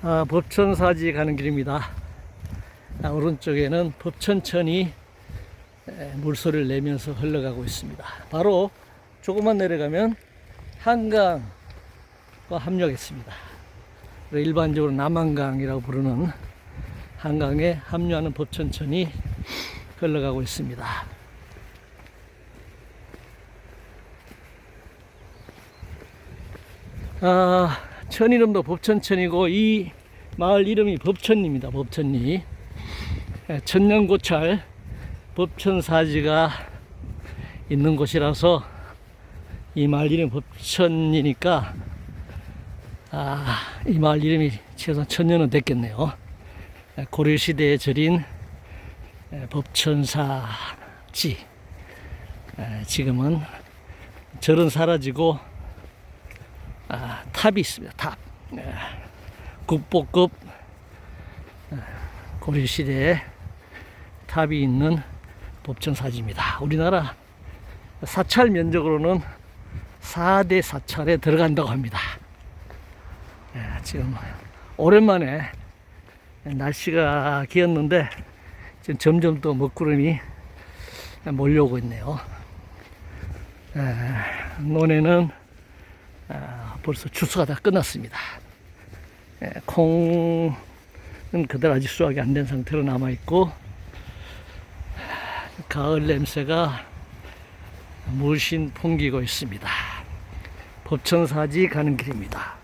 아, 법천사지 가는 길입니다. 아, 오른쪽에는 법천천이 에, 물소리를 내면서 흘러가고 있습니다. 바로 조금만 내려가면 한강과. 그리고 일반적으로 남한강이라고 부르는 한강에 합류하는 법천천이 흘러가고 있습니다. 아, 천 이름도 법천천이고 이 마을 이름이 법천입니다. 법천리. 예, 천년고찰 법천사지가 있는 곳이라서 이 마을 이름이 법천이니까 아, 이 마을 이름이 최소한 천년은 됐겠네요. 예, 고려시대에 절인 예, 법천사지. 예, 지금은 절은 사라지고 아, 탑이 있습니다. 탑. 예, 국보급 예, 고려시대에 탑이 있는 법천사지입니다. 우리나라 사찰 면적으로는 4대 사찰에 들어간다고 합니다. 예, 지금 오랜만에 날씨가 기었는데 지금 점점 또 먹구름이 몰려오고 있네요. 예, 논에는 아, 벌써 추수가 다 끝났습니다. 예, 콩은 그대로 아직 수확이 안 된 상태로 남아 있고 가을 냄새가 물씬 풍기고 있습니다. 법천사지 가는 길입니다.